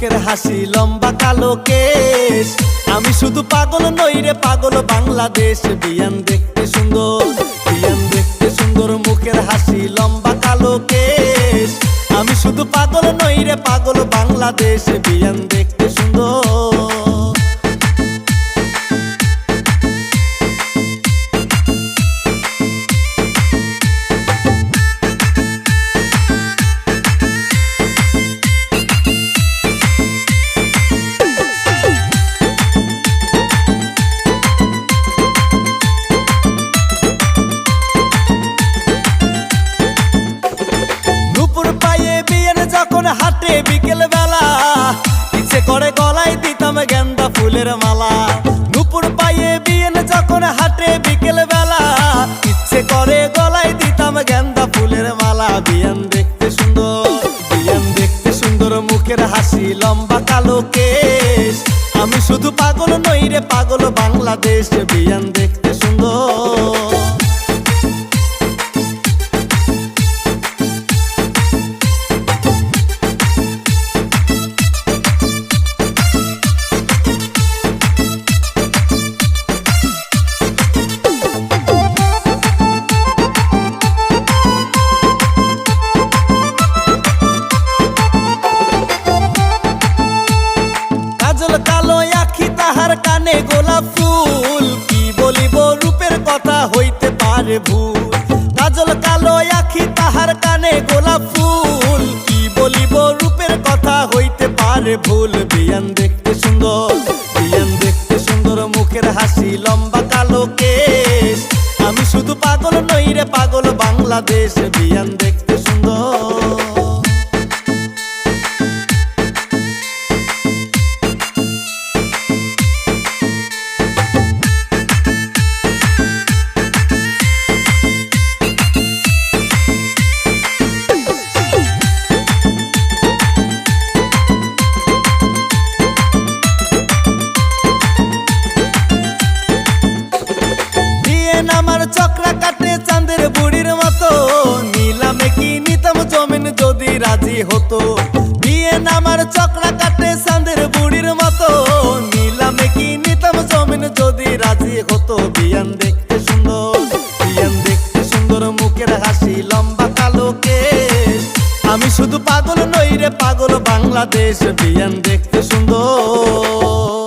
মুখের হাসি, লম্বা কালো কেশ। আমি শুধু পাগল নই রে, পাগল বাংলাদেশ। বিয়ান দেখতে সুন্দর, বিয়ান দেখতে সুন্দর মুখের হাসি, লম্বা কালো কেশ। আমি শুধু পাগল নই রে, পাগল বাংলাদেশ। বিয়ান যখন হাটে বিকেল বেলা ইচ্ছে করে গলায় দিতাম গেন্দা ফুলের মালা। দুপুর পায়ে বিয়ের যখন হাটে বিকেল বেলা ইচ্ছে করে গলায় দিতাম গেন্দা ফুলের মালা। বিয়ান দেখতে সুন্দর, বিয়ান দেখতে সুন্দর, মুখের হাসি লম্বা কালো কেশ। আমি শুধু পাগল নই রে, পাগল বাংলাদেশ। বিয়ান দেখতে ফুল, কি বলিব? রূপের কথা হইতে পারে ভুল। কাজল কালো আখি তাহার কানে গোলাপ ফুল, কি বলিব? রূপের কথা হইতে পারে ভুল। বিয়ান দেখতে সুন্দর, বিয়ান দেখতে সুন্দর, মুখের হাসি লম্বা কালো কেশ। আমি শুধু পাগল নই রে, পাগল বাংলাদেশ। বিয়ান দেখতে হতো দেখতে সুন্দর বিয়ান দেখতে সুন্দর মুখের হাসি, লম্বা কালো কেশ। আমি শুধু পাগল নই রে, পাগল বাংলাদেশ বিয়ান দেখতে সুন্দর।